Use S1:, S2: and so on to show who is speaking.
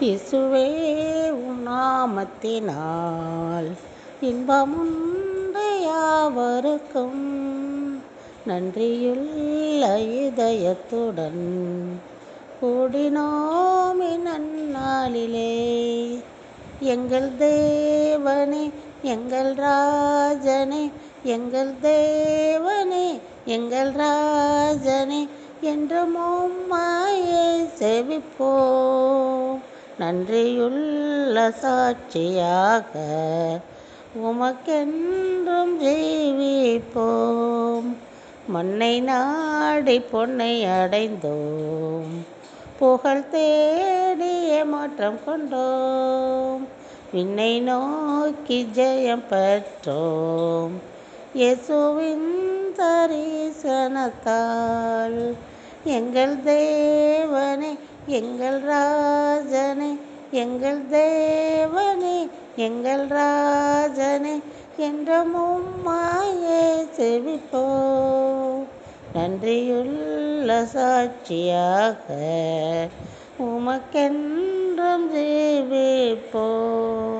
S1: இசுவே உம் நாமத்தினால் இன்பமுண்டு யாவருக்கும் நன்றியுள்ள இதயத்துடன் கூடினோம் நன்னாளிலே. எங்கள் தேவனே எங்கள் ராஜனே எங்கள் தேவனே எங்கள் ராஜனே என்று உம்மையே செவிப்போம் நன்றியுள்ள சாட்சியாக உமக்கென்றும் ஜீவிப்போம். மண்ணை நாடி பொன்னை அடைந்தோம். புகழ் தேடிய மாற்றம் கொண்டோம். விண்ணை நோக்கி ஜெயம் பெற்றோம். இயேசுவின் தரிசனத்தால் எங்கள் தேவனே எங்கள் ராஜ எங்கள் தேவனே எங்கள் ராஜனே என்ற உம்மாயே செவிப்போம் நன்றியுள்ள சாட்சியாக உமக்கென்றும் ஜீவிப்போம்